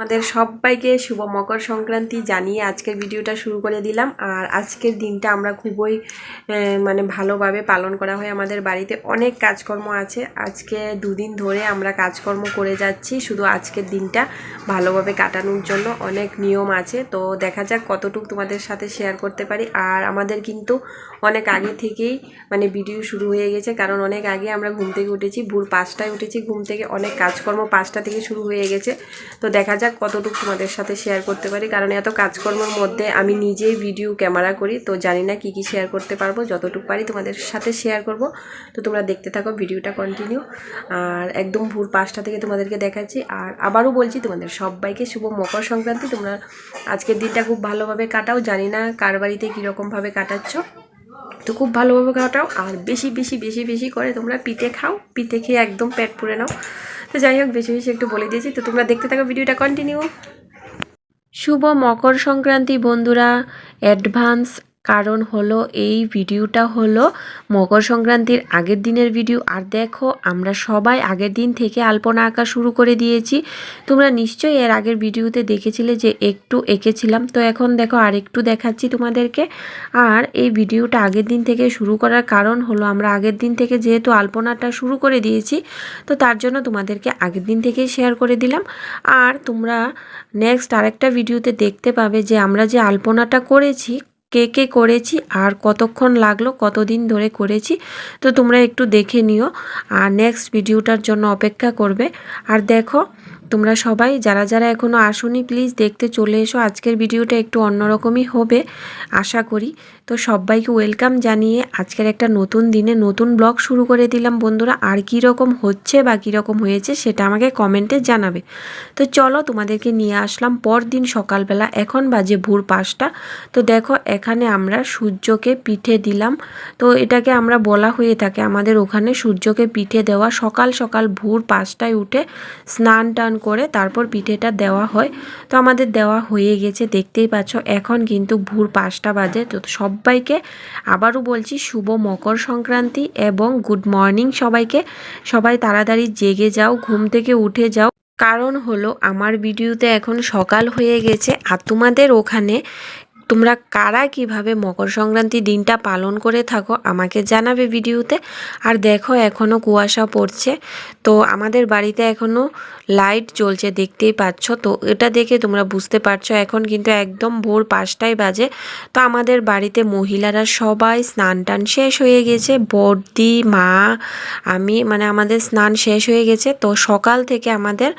আমাদের সবাইকে শুভ মকর সংক্রান্তি জানিয়ে আজকের ভিডিওটা শুরু করে দিলাম। আর আজকের দিনটা আমরা খুবই মানে ভালোভাবে পালন করা হয় আমাদের বাড়িতে। অনেক কাজকর্ম আছে। আজকে দুদিন ধরে আমরা কাজকর্ম করে যাচ্ছি। শুধু আজকের দিনটা ভালোভাবে কাটানোর জন্য অনেক নিয়ম আছে। তো দেখা যাক কতটুকু তোমাদের সাথে শেয়ার করতে পারি। আর আমাদের কিন্তু অনেক আগে থেকেই মানে ভিডিও শুরু হয়ে গেছে। কারণ অনেক আগে আমরা ঘুম থেকে উঠেছি। ভোর পাঁচটায় উঠেছি। ঘুম থেকে অনেক কাজকর্ম পাঁচটা থেকে শুরু হয়ে গেছে। তো দেখা যাক কতটুকু তোমাদের সাথে শেয়ার করতে পারি? কারণ এত কাজকর্মের মধ্যে আমি নিজেই ভিডিও ক্যামেরা করি, তো জানি না কী কী শেয়ার করতে পারব। যতটুকু পারি তোমাদের সাথে শেয়ার করব। তো তোমরা দেখতে থাকো ভিডিওটা কন্টিনিউ আর একদম ভোর পাঁচটা থেকে তোমাদেরকে দেখাচ্ছি। আর আবারও বলছি, তোমাদের সবাইকে শুভ মকর সংক্রান্তি। তোমরা আজকের দিনটা খুব ভালোভাবে কাটাও। জানি না কার বাড়িতে কীরকমভাবে কাটাচ্ছ। তো খুব ভালোভাবে কাটাও। আর বেশি বেশি বেশি বেশি করে তোমরা পিঠে খাও। পিঠে খেয়ে একদম পেট পুড়ে নাও। তো যাই হোক, বেশি বেশি একটু বলে দিয়েছি। তো তোমরা দেখতে থাকো, ভিডিওটা কন্টিনিউ শুভ মকর সংক্রান্তি বন্ধুরা অ্যাডভান্স কারণ হলো এই ভিডিওটা হলো মকর সংক্রান্তির আগের দিনের ভিডিও। আর দেখো, আমরা সবাই আগের দিন থেকে আলপনা আঁকা শুরু করে দিয়েছি। তোমরা নিশ্চয়ই এর আগের ভিডিওতে দেখেছিলে যে একটু এঁকেছিলাম। তো এখন দেখো আর একটু দেখাচ্ছি তোমাদেরকে। আর এই ভিডিওটা আগের দিন থেকে শুরু করার কারণ হলো, আমরা আগের দিন থেকে যেহেতু আলপনাটা শুরু করে দিয়েছি, তো তার জন্য তোমাদেরকে আগের দিন থেকেই শেয়ার করে দিলাম। আর তোমরা নেক্সট আরেকটা ভিডিওতে দেখতে পাবে যে আমরা যে আলপনাটা করেছি কে কে করেছি, আর কতক্ষণ লাগল, কতদিন ধরে করেছি, তো তোমরা একটু দেখে নিও। আর নেক্সট ভিডিওটার জন্য অপেক্ষা করবে। আর দেখো তোমরা সবাই যারা যারা এখনও আসনি প্লিজ দেখতে চলে এসো। আজকের ভিডিওটা একটু অন্যরকমই হবে, আশা করি। তো সবাইকে ওয়েলকাম জানিয়ে আজকের একটা নতুন দিনে নতুন ব্লগ শুরু করে দিলাম। বন্ধুরা, আর কী রকম হচ্ছে বা কী রকম হয়েছে সেটা আমাকে কমেন্টে জানাবে। তো চলো তোমাদেরকে নিয়ে আসলাম পরদিন সকালবেলা, এখন বাজে ভোর পাঁচটা। তো দেখো, এখানে আমরা সূর্যকে পিঠে দিলাম। তো এটাকে আমরা বলা হয়ে থাকে আমাদের ওখানে সূর্যকে পিঠে দেওয়া। সকাল সকাল ভোর পাঁচটায় উঠে স্নান টান করে তারপর পিঠেটা দেওয়া হয়। তো আমাদের দেওয়া হয়ে গেছে, দেখতেই পাচ্ছ। এখন কিন্তু ভোর পাঁচটা বাজে। তো সবাইকে আবারও বলছি, শুভ মকর সংক্রান্তি এবং গুড মর্নিং সবাইকে। সবাই তাড়াতাড়ি জেগে যাও, ঘুম থেকে উঠে যাও। কারণ হলো, আমার ভিডিওতে এখন সকাল হয়ে গেছে। আর তোমাদের ওখানে তোমরা কারা কীভাবে মকর সংক্রান্তি দিনটা পালন করে থাকো আমাকে জানাবে ভিডিওতে। আর দেখো এখনও কুয়াশা পড়ছে। তো আমাদের বাড়িতে এখনও লাইট জ্বলছে, দেখতেই পাচ্ছ। তো এটা দেখে তোমরা বুঝতে পারছ, এখন কিন্তু একদম ভোর পাঁচটায় বাজে। তো আমাদের বাড়িতে মহিলারা সবাই স্নান টান শেষ হয়ে গেছে। বর্দি, মা, আমি মানে আমাদের স্নান শেষ হয়ে গেছে। তো সকাল থেকে আমাদের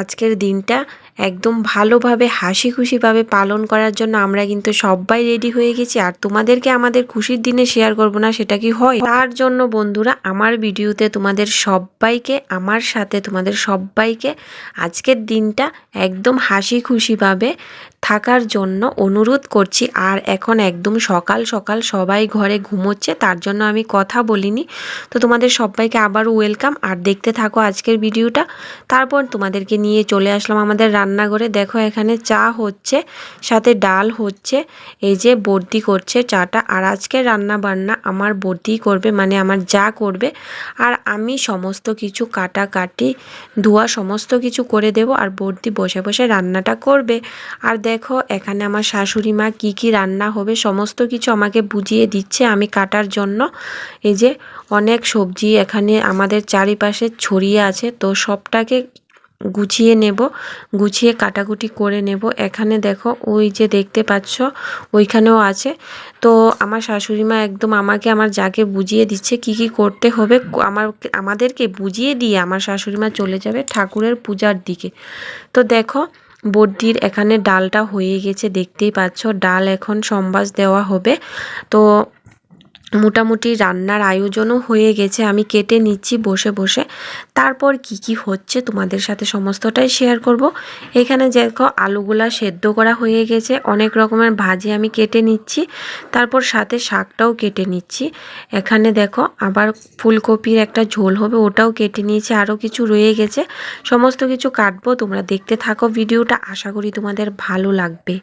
আজকের দিনটা একদম ভালোভাবে হাসি খুশিভাবে পালন করার জন্য আমরা কিন্তু সবাই রেডি হয়ে গেছি। আর তোমাদেরকে আমাদের খুশির দিনে শেয়ার করব না, সেটা কি হয়? তার জন্য বন্ধুরা, আমার ভিডিওতে তোমাদের সবাইকে, আমার সাথে তোমাদের সবাইকে আজকের দিনটা একদম হাসি খুশিভাবে থাকার জন্য অনুরোধ করছি। আর এখন একদম সকাল সকাল সবাই ঘরে ঘুমোচ্ছে, তার জন্য আমি কথা বলিনি। তো তোমাদের সবাইকে আবার ওয়েলকাম আর দেখতে থাকো আজকের ভিডিওটা। তারপর তোমাদেরকে নিয়ে চলে আসলাম আমাদের রান্নাঘরে। দেখো এখানে চা হচ্ছে, সাথে ডাল হচ্ছে, এই যে বর্দি করছে চাটা। আর আজকে রান্না বান্না আমার বর্দি করবে মানে আমার যা করবে। আর আমি সমস্ত কিছু কাটাকাটি, ধোয়া সমস্ত কিছু করে দেব। আর বর্দি বসে বসে রান্নাটা করবে। আর দেখো এখানে আমার শাশুড়ি মা কী কী রান্না হবে, সমস্ত কিছু আমাকে বুঝিয়ে দিচ্ছে আমি কাটার জন্য। এই যে অনেক সবজি এখানে আমাদের চারিপাশে ছড়িয়ে আছে, তো সবটাকে গুছিয়ে নেব, গুছিয়ে কাটাকুটি করে নেব। এখানে দেখো, ওই যে দেখতে পাচ্ছ, ওইখানেও আছে। তো আমার শাশুড়ি মা একদম আমাকে, আমার যাকে বুঝিয়ে দিচ্ছে কি কি করতে হবে আমার আমাদেরকে বুঝিয়ে দিয়ে আমার শাশুড়ি মা চলে যাবে ঠাকুরের পূজার দিকে। তো দেখো বদ্যির এখানে ডালটা হয়ে গেছে দেখতেই পাচ্ছ। ডাল এখন সম্বাস দেওয়া হবে। তো মোটামুটি রান্নার আয়োজনও হয়ে গেছে। আমি কেটে নিচ্ছি বসে বসে। তারপর কি কি হচ্ছে তোমাদের সাথে সমস্তটাই শেয়ার করব। এখানে দেখো আলুগুলা সেদ্ধ করা হয়ে গেছে। অনেক রকমের ভাজি আমি কেটে নিচ্ছি। তারপর সাথে শাকটাও কেটে নিচ্ছি। এখানে দেখো আবার ফুলকপির একটা ঝোল হবে, ওটাও কেটে নিয়েছি। আরও কিছু রয়ে গেছে। সমস্ত কিছু কাটবো। তোমরা দেখতে থাকো ভিডিওটা। আশা করি তোমাদের ভালো লাগবে।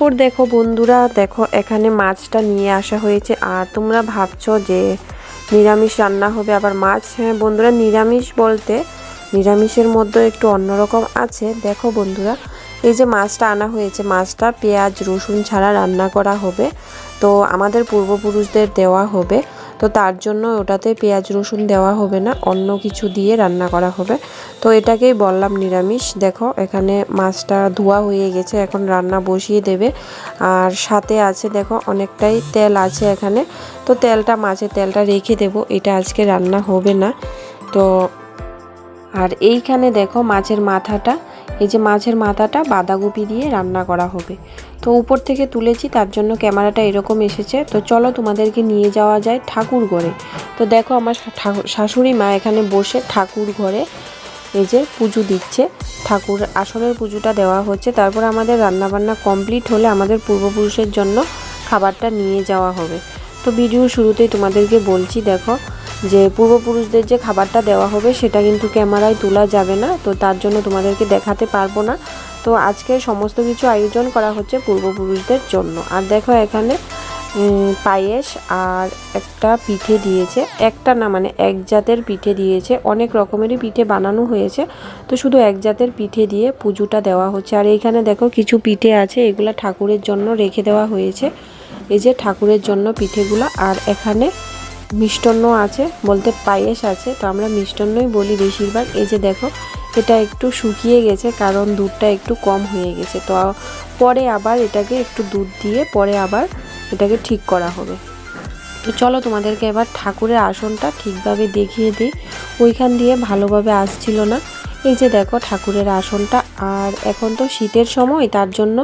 তারপর দেখো বন্ধুরা, দেখো এখানে মাছটা নিয়ে আসা হয়েছে। আর তোমরা ভাবছ যে নিরামিষ রান্না হবে আবার মাছ? হ্যাঁ বন্ধুরা, নিরামিষ বলতে নিরামিষের মধ্যে একটু অন্যরকম আছে। দেখো বন্ধুরা, এই যে মাছটা আনা হয়েছে, মাছটা পেঁয়াজ, রসুন ছাড়া রান্না করা হবে। তো আমাদের পূর্বপুরুষদের দেওয়া হবে। তো তার জন্য ওটাতে পেঁয়াজ রসুন দেওয়া হবে না, অন্য কিছু দিয়ে রান্না করা হবে। তো এটাকেই বললাম নিরামিষ। দেখো, এখানে মাছটা ধোয়া হয়ে গেছে, এখন রান্না বসিয়ে দেবে। আর সাথে আছে, দেখো, অনেকটাই তেল আছে এখানে। তো তেলটা, মাছের তেলটা রেখে দেব, এটা আজকে রান্না হবে না। তো আর এইখানে দেখো মাছের মাথাটা, এই যে মাছের মাথাটা বাঁধাকপি দিয়ে রান্না করা হবে। তো উপর থেকে তুলেছি, তার জন্য ক্যামেরাটা এরকম এসেছে। তো চলো তোমাদেরকে নিয়ে যাওয়া যায় ঠাকুর ঘরে। তো দেখো আমার শাশুড়ি মা এখানে বসে ঠাকুর ঘরে এই যে পুজো দিচ্ছে। ঠাকুর আসনের পুজোটা দেওয়া হচ্ছে। তারপর আমাদের রান্নাবান্না কমপ্লিট হলে আমাদের পূর্বপুরুষের জন্য খাবারটা নিয়ে যাওয়া হবে। তো ভিডিও শুরুতেই তোমাদেরকে বলছি, দেখো যে পূর্বপুরুষদের যে খাবারটা দেওয়া হবে সেটা কিন্তু ক্যামেরায় তোলা যাবে না, তো তার জন্য তোমাদেরকে দেখাতে পারব না। তো আজকে সমস্ত কিছু আয়োজন করা হচ্ছে পূর্বপুরুষদের জন্য। আর দেখো এখানে পায়েস আর একটা পিঠে দিয়েছে। একটা না মানে এক জাতের পিঠে দিয়েছে। অনেক রকমেরই পিঠে বানানো হয়েছে। তো শুধু এক জাতের পিঠে দিয়ে পুজোটা দেওয়া হচ্ছে। আর এইখানে দেখো কিছু পিঠে আছে, এগুলা ঠাকুরের জন্য রেখে দেওয়া হয়েছে। এই যে ঠাকুরের জন্য পিঠেগুলো। আর এখানে মিষ্টান্ন আছে, বলতে পায়েস আছে, তো আমরা মিষ্টান্নই বলি বেশিরভাগ। এই যে দেখো, এটা একটু শুকিয়ে গেছে, কারণ দুধটা একটু কম হয়ে গেছে। তো পরে আবার এটাকে একটু দুধ দিয়ে পরে আবার এটাকে ঠিক করা হবে। তো চলো তোমাদেরকে এবার ঠাকুরের আসনটা ঠিকভাবে দেখিয়ে দিই। ওইখান দিয়ে ভালোভাবে আসছিল না। এই যে দেখো ঠাকুরের আসনটা, আর এখন তো শীতের সময়, তার জন্য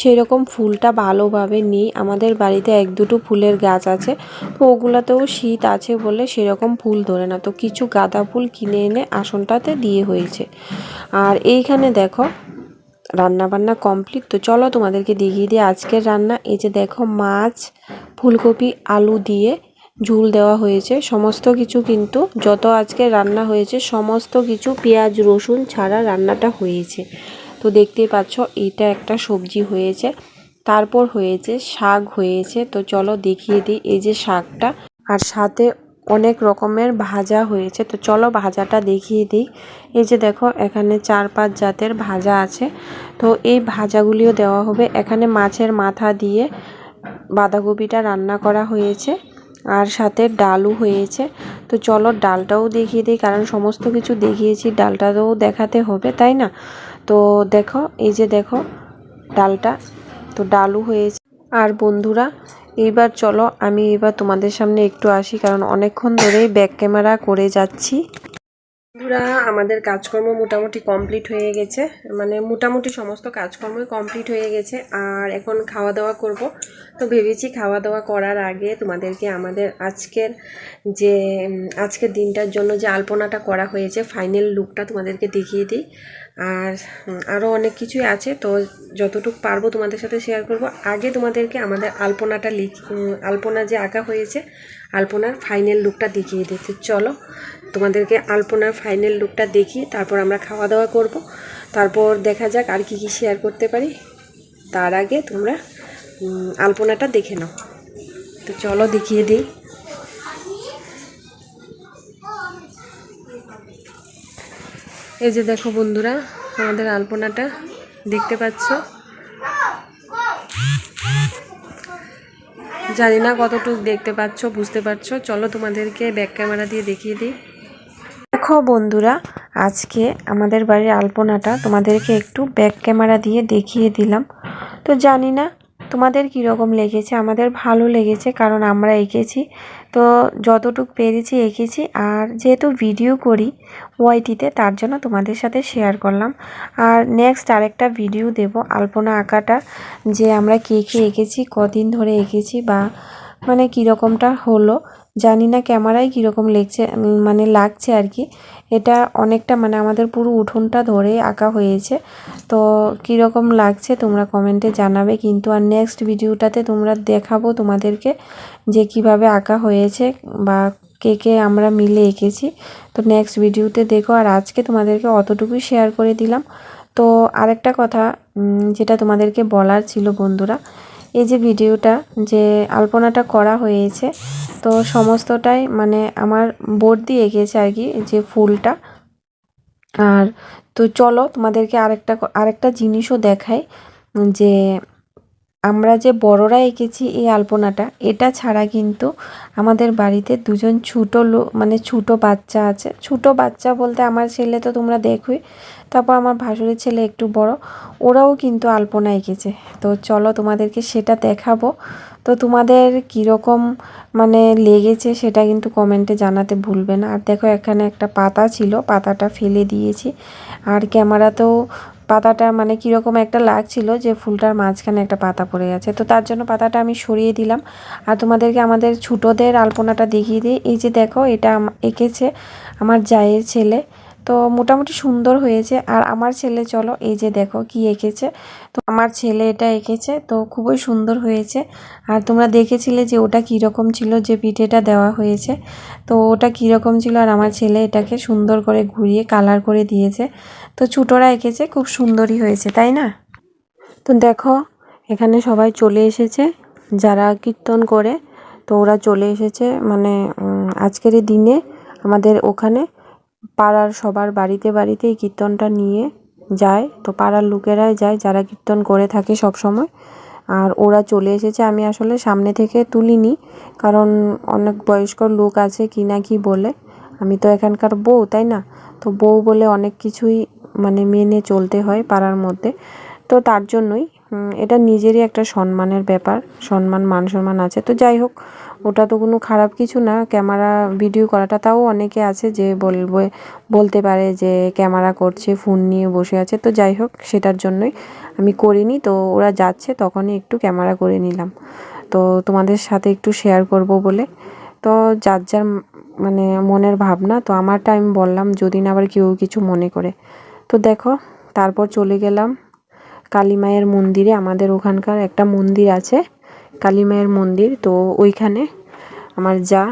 সেই রকম ফুলটা ভালোভাবে নিই। আমাদের বাড়িতে এক দুটো ফুলের গাছ আছে, তো ওগুলোতেও শীত আছে বলে সেরকম ফুল ধরে না। তো কিছু গাঁদা ফুল কিনে এনে আসনটাতে দিয়ে হয়েছে। আর এইখানে দেখো রান্না বান্না কমপ্লিট। তো চলো তোমাদেরকে দেখিয়ে দিই আজকের রান্না। এই যে দেখো মাছ, ফুলকপি, আলু দিয়ে ঝুল দেওয়া হয়েছে। সমস্ত কিছু কিন্তু যত আজকে রান্না হয়েছে, সমস্ত কিছু পেঁয়াজ, রসুন ছাড়া রান্নাটা হয়েছে। তো দেখতেই পাচ্ছ, এটা একটা সবজি হয়েছে। তারপর হয়েছে শাক হয়েছে। তো চলো দেখিয়ে দিই এই যে শাকটা। আর সাথে অনেক রকমের ভাজা হয়েছে। তো চলো ভাজাটা দেখিয়ে দিই। এই যে দেখো, এখানে চার পাঁচ জাতের ভাজা আছে। তো এই ভাজাগুলিও দেওয়া হবে। এখানে মাছের মাথা দিয়ে বাঁধাকপিটা রান্না করা হয়েছে। আর সাথে ডালও হয়েছে। তো চলো ডালটাও দেখিয়ে দিই, কারণ সমস্ত কিছু দেখিয়েছি ডালটাও দেখাতে হবে, তাই না? তো দেখো, এই যে দেখো ডালটা, তো ডালও হয়েছে। আর বন্ধুরা এইবার চলো, আমি এবার তোমাদের সামনে একটু আসি, কারণ অনেকক্ষণ ধরেই ব্যাক ক্যামেরা করে যাচ্ছি। বন্ধুরা, আমাদের কাজকর্ম মোটামুটি কমপ্লিট হয়ে গেছে। মানে মোটামুটি সমস্ত কাজকর্মই কমপ্লিট হয়ে গেছে। আর এখন খাওয়া দাওয়া করব। তো ভেবেছি খাওয়া দাওয়া করার আগে তোমাদেরকে আমাদের আজকের যে আজকের দিনটার জন্য যে আলপনাটা করা হয়েছে ফাইনাল লুকটা তোমাদেরকে দেখিয়ে দিই। আর আরও অনেক কিছুই আছে। তো যতটুকু পারব তোমাদের সাথে শেয়ার করব। আগে তোমাদেরকে আমাদের আলপনাটা লিখ আলপনা যে আঁকা হয়েছে, আলপনার ফাইনাল লুকটা দেখিয়ে দিতে চলো তোমাদেরকে আলপনার ফাইনাল লুকটা দেখি, তারপর আমরা খাওয়া দাওয়া করব। তারপর দেখা যাক আর কি কি শেয়ার করতে পারি। তার আগে তোমরা আলপনাটা দেখে নাও। তো চলো দেখিয়ে দিই। এই যে দেখো বন্ধুরা, আমাদের আলপনাটা দেখতে পাচ্ছ? জানি না কতটুকু দেখতে পাচ্ছ, বুঝতে পারছ? চলো তোমাদেরকে ব্যাক ক্যামেরা দিয়ে দেখিয়ে দিই। দেখো বন্ধুরা, আজকে আমাদের বাড়ির আলপনাটা তোমাদেরকে একটু ব্যাক ক্যামেরা দিয়ে দেখিয়ে দিলাম। তো জানি না তোমাদের কীরকম লেগেছে, আমাদের ভালো লেগেছে কারণ আমরা এঁকেছি। তো যতটুক পেরেছি এঁকেছি, আর যেহেতু ভিডিও করি ওয়াইটিতে, তার জন্য তোমাদের সাথে শেয়ার করলাম। আর নেক্সট আরেকটা ভিডিও দেব, আলপনা আঁকাটা, যে আমরা কে কে এঁকেছি, কদিন ধরে এঁকেছি বা মানে কীরকমটা হলো। জানি না ক্যামেরায় কীরকম লেগছে মানে লাগছে আর কি। এটা অনেকটা মানে আমাদের পুরো উঠোনটা ধরে আঁকা হয়েছে। তো কীরকম লাগছে তোমরা কমেন্টে জানাবে। কিন্তু আর নেক্সট ভিডিওটাতে তোমরা দেখাবো তোমাদেরকে যে কীভাবে আঁকা হয়েছে বা কে কে আমরা মিলে এঁকেছি। তো নেক্সট ভিডিওতে দেখো। আর আজকে তোমাদেরকে অতটুকুই শেয়ার করে দিলাম। তো আরেকটা কথা যেটা তোমাদেরকে বলার ছিল বন্ধুরা এই যে ভিডিওটা যে আলপনাটা করা হয়েছে, তো সমস্তটাই মানে আমার বোর্ড দিয়ে এঁকেছে আর কি যে ফুলটা। আর তো চলো তোমাদেরকে আরেকটা আরেকটা জিনিসও দেখাই যে আমরা যে বড়রা এঁকেছি এই আলপনাটা, এটা ছাড়া কিন্তু আমাদের বাড়িতে দুজন ছোটো লোক মানে ছোটো বাচ্চা আছে। ছোটো বাচ্চা বলতে আমার ছেলে তো তোমরা দেখোই, তারপর আমার ভাসুরের ছেলে একটু বড়, ওরাও কিন্তু আলপনা এঁকেছে। তো চলো তোমাদেরকে সেটা দেখাবো। তো তোমাদের কীরকম মানে লেগেছে সেটা কিন্তু কমেন্টে জানাতে ভুলবে না। আর দেখো এখানে একটা পাতা ছিল, পাতাটা ফেলে দিয়েছি। আর ক্যামেরাতেও পাতাটা মানে কীরকম একটা লাগছিল যে ফুলটার মাঝখানে একটা পাতা পড়ে গেছে তো তার জন্য পাতাটা আমি সরিয়ে দিলাম। আর তোমাদেরকে আমাদের ছোটোদের আলপনাটা দেখিয়ে দিই। এই যে দেখো, এটা এঁকেছে আমার জায়ের ছেলে। তো মোটামুটি সুন্দর হয়েছে। আর আমার ছেলে, চলো এই যে দেখো কি এঁকেছে। তো আমার ছেলে এটা এঁকেছে, তো খুবই সুন্দর হয়েছে। আর তোমরা দেখেছিলে যে ওটা কীরকম ছিল যে পিঠেটা দেওয়া হয়েছে। তো ওটা কীরকম ছিল আর আমার ছেলে এটাকে সুন্দর করে ঘুরিয়ে কালার করে দিয়েছে। তো ছোটরা এঁকেছে, খুব সুন্দরই হয়েছে, তাই না? তো দেখো, এখানে সবাই চলে এসেছে যারা কীর্তন করে। তো ওরা চলে এসেছে মানে আজকের দিনে আমাদের ওখানে। পাড়ার সবার বাড়িতে বাড়িতে এই কীর্তনটা নিয়ে যায়। তো পাড়ার লোকেরাই যায়, যারা কীর্তন করে থাকে সব সময় আর ওরা চলে এসেছে আমি আসলে সামনে থেকে তুলিনি, কারণ অনেক বয়স্ক লোক আছে কি না কি বলে। আমি তো এখানকার বউ, তাই না? তো বউ বলে অনেক কিছুই মানে মেনে চলতে হয় পাড়ার মধ্যে। তো তার জন্যই এটা নিজেরই একটা সম্মানের ব্যাপার, সম্মান মান সম্মান আছে। তো যাই হোক ওটা তো কোনো খারাপ কিছু না। ক্যামেরা ভিডিও করাটা তাও অনেকে আছে যে বলবে, বলতে পারে যে ক্যামেরা করছে ফোন নিয়ে বসে আছে। তো যাই হোক, সেটার জন্যই আমি করিনি। তো ওরা যাচ্ছে, তখনই একটু ক্যামেরা করে নিলাম। তো তোমাদের সাথে একটু শেয়ার করব বলে। তো যার যার মানে মনের ভাবনা, তো আমারটা আমি বললাম, যদি না আবার কেউ কিছু মনে করে। তো দেখো, তারপর চলে গেলাম কালী মায়ের মন্দিরে। আমাদের ওখানকার একটা মন্দির আছে। কালী মায়ের মন্দির, তো ওইখানে আমার যা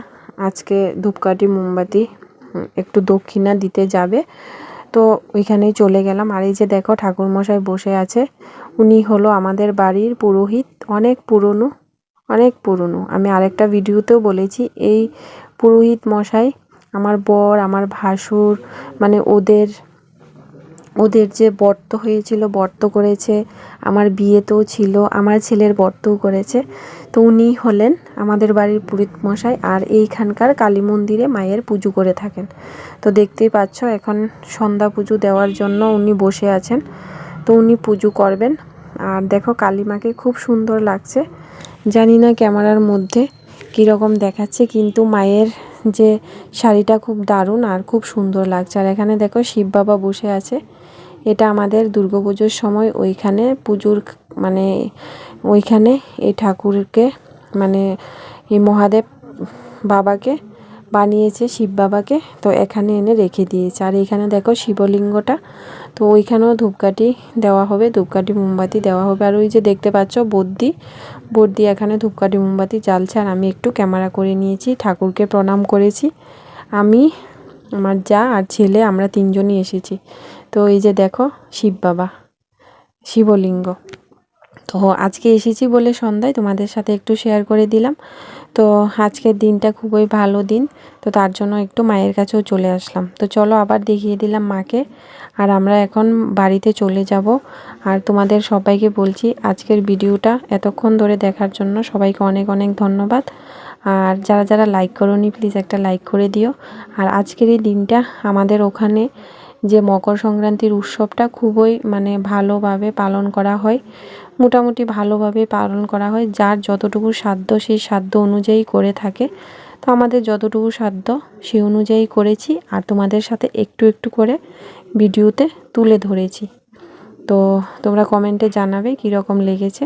আজকে ধূপকাঠি, মোমবাতি একটু দক্ষিণা দিতে যাবে। তো ওইখানেই চলে গেলাম। আর এই যে দেখো ঠাকুরমশাই বসে আছে, উনি হলো আমাদের বাড়ির পুরোহিত, অনেক পুরনো অনেক পুরনো। আমি আরেকটা ভিডিওতেও বলেছি, এই পুরোহিত মশাই আমার বর, আমার ভাসুর মানে ওদের ওদের যে বর্ত হয়েছিল, বর্ত করেছে, আমার বিয়েতেও ছিল, আমার ছেলের বর্তও করেছে। তো উনি হলেন আমাদের বাড়ির পুরোহিত মশাই আর এইখানকার কালী মন্দিরে মায়ের পুজো করে থাকেন। তো দেখতেই পাচ্ছ, এখন সন্ধ্যা পুজো দেওয়ার জন্য উনি বসে আছেন। তো উনি পুজো করবেন। আর দেখো কালী মাকে খুব সুন্দর লাগছে। জানি না ক্যামেরার মধ্যে কীরকম দেখাচ্ছে, কিন্তু মায়ের যে শাড়িটা খুব দারুণ আর খুব সুন্দর লাগছে। আর এখানে দেখো শিব বাবা বসে আছে। এটা আমাদের দুর্গাপুজোর সময় ওইখানে পুজোর মানে ওইখানে এই ঠাকুরকে মানে এই মহাদেব বাবাকে বানিয়েছে, শিব বাবাকে, তো এখানে এনে রেখে দিয়েছে। আর এখানে দেখো শিবলিঙ্গটা, তো ওইখানেও ধূপকাঠি দেওয়া হবে, ধূপকাঠি, মোমবাতি দেওয়া হবে। আর ওই যে দেখতে পাচ্ছ বদ্যি বদ্যি এখানে ধূপকাঠি, মোমবাতি জ্বালছে। আর আমি একটু ক্যামেরা করে নিয়েছি, ঠাকুরকে প্রণাম করেছি। আমি, আমার যা আর ছেলে, আমরা তিনজনই এসেছি। তো এই যে দেখো শিব বাবা, শিবলিঙ্গ। তো আজকে এসেছি বলে সন্ধ্যায়, তোমাদের সাথে একটু শেয়ার করে দিলাম। তো আজকের দিনটা খুবই ভালো দিন, তো তার জন্য একটু মায়ের কাছেও চলে আসলাম। তো চলো আবার দেখিয়ে দিলাম মাকে। আর আমরা এখন বাড়িতে চলে যাব। আর তোমাদের সবাইকে বলছি, আজকের ভিডিওটা এতক্ষণ ধরে দেখার জন্য সবাইকে অনেক অনেক ধন্যবাদ। আর যারা যারা লাইক করোনি প্লিজ একটা লাইক করে দিও। আর আজকের এই দিনটা আমাদের ওখানে যে মকর সংক্রান্তির উৎসবটা খুবই মানে ভালোভাবে পালন করা হয়, মোটামুটি ভালোভাবে পালন করা হয়, যার যতটুকু সাধ্য সেই সাধ্য অনুযায়ী করে থাকে। তো আমাদের যতটুকু সাধ্য সেই অনুযায়ী করেছি, আর তোমাদের সাথে একটু একটু করে ভিডিওতে তুলে ধরেছি। তো তোমরা কমেন্টে জানাবে কীরকম লেগেছে।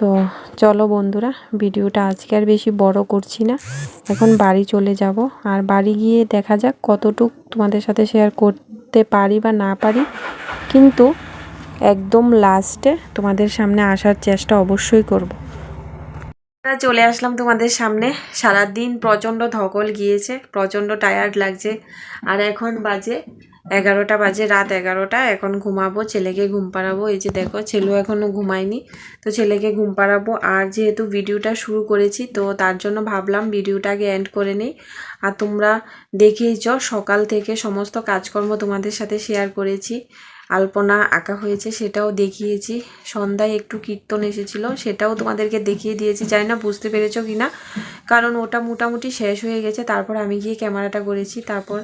তো চলো বন্ধুরা, ভিডিওটা আজকে আর বেশি বড় করছি না। এখন বাড়ি চলে যাব, আর বাড়ি গিয়ে দেখা যাক কতটুক তোমাদের সাথে শেয়ার করতে পারি বা না পারি, কিন্তু একদম লাস্টে তোমাদের সামনে আসার চেষ্টা অবশ্যই করব। চলে আসলাম তোমাদের সামনে। সারাদিন প্রচণ্ড ধকল গিয়েছে, প্রচণ্ড টায়ার্ড লাগছে। আর এখন বাজে এগারোটা বাজে, রাত এগারোটা, এখন ঘুমাবো, ছেলেকে ঘুম পাড়াবো। এই যে দেখো, ছেলেও এখনও ঘুমায়নি, তো ছেলেকে ঘুম পাড়াবো। আর যেহেতু ভিডিওটা শুরু করেছি, তো তার জন্য ভাবলাম ভিডিওটাকে এন্ড করে নিই। আর তোমরা দেখেই চ সকাল থেকে সমস্ত কাজকর্ম তোমাদের সাথে শেয়ার করেছি। আলপনা আঁকা হয়েছে, সেটাও দেখিয়েছি। সন্ধ্যায় একটু কীর্তন এসেছিল, সেটাও তোমাদেরকে দেখিয়ে দিয়েছি। জানি না বুঝতে পেরেছ কি না? কারণ ওটা মোটামুটি শেষ হয়ে গেছে, তারপর আমি গিয়ে ক্যামেরাটা করেছি, তারপর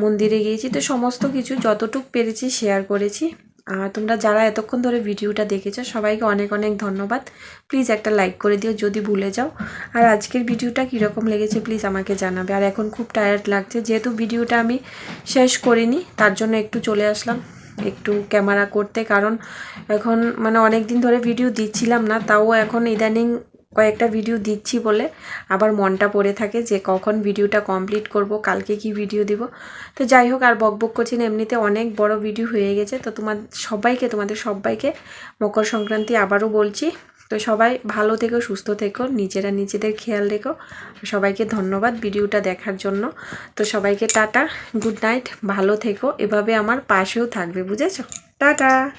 মন্দিরে গিয়েছি। তো সমস্ত কিছু যতটুক পেরেছি শেয়ার করেছি। আর তোমরা যারা এতক্ষণ ধরে ভিডিওটা দেখেছ, সবাইকে অনেক অনেক ধন্যবাদ। প্লিজ একটা লাইক করে দিও যদি ভুলে যাও। আর আজকের ভিডিওটা কীরকম লেগেছে প্লিজ আমাকে জানাবে। আর এখন খুব টায়ার্ড লাগছে, যেহেতু ভিডিওটা আমি শেষ করিনি, তার জন্য একটু চলে আসলাম। একটু ক্যামেরা করতে, কারণ এখন মানে অনেক দিন ধরে ভিডিও দিচ্ছিলাম না, তাও এখন ইদানিং কয়েকটা ভিডিও দিচ্ছি বলে আবার মনটা পড়ে থাকে যে কখন ভিডিওটা কমপ্লিট করব, কালকে কি ভিডিও দিব। তো যাই হোক, আর বকবক বক করছি না, এমনিতে অনেক বড় ভিডিও হয়ে গেছে। তো তোমার সবাইকে, তোমাদের সবাইকে মকর সংক্রান্তি আবারও বলছি। তো সবাই ভালো থেকো, সুস্থ থেকো, নিজেরা নিজেদের খেয়াল রেখো। সবাইকে ধন্যবাদ ভিডিওটা দেখার জন্য। তো সবাইকে টাটা, গুড নাইট, ভালো থেকো। এভাবে আমার পাশেও থাকবে, বুঝেছ? টাটা!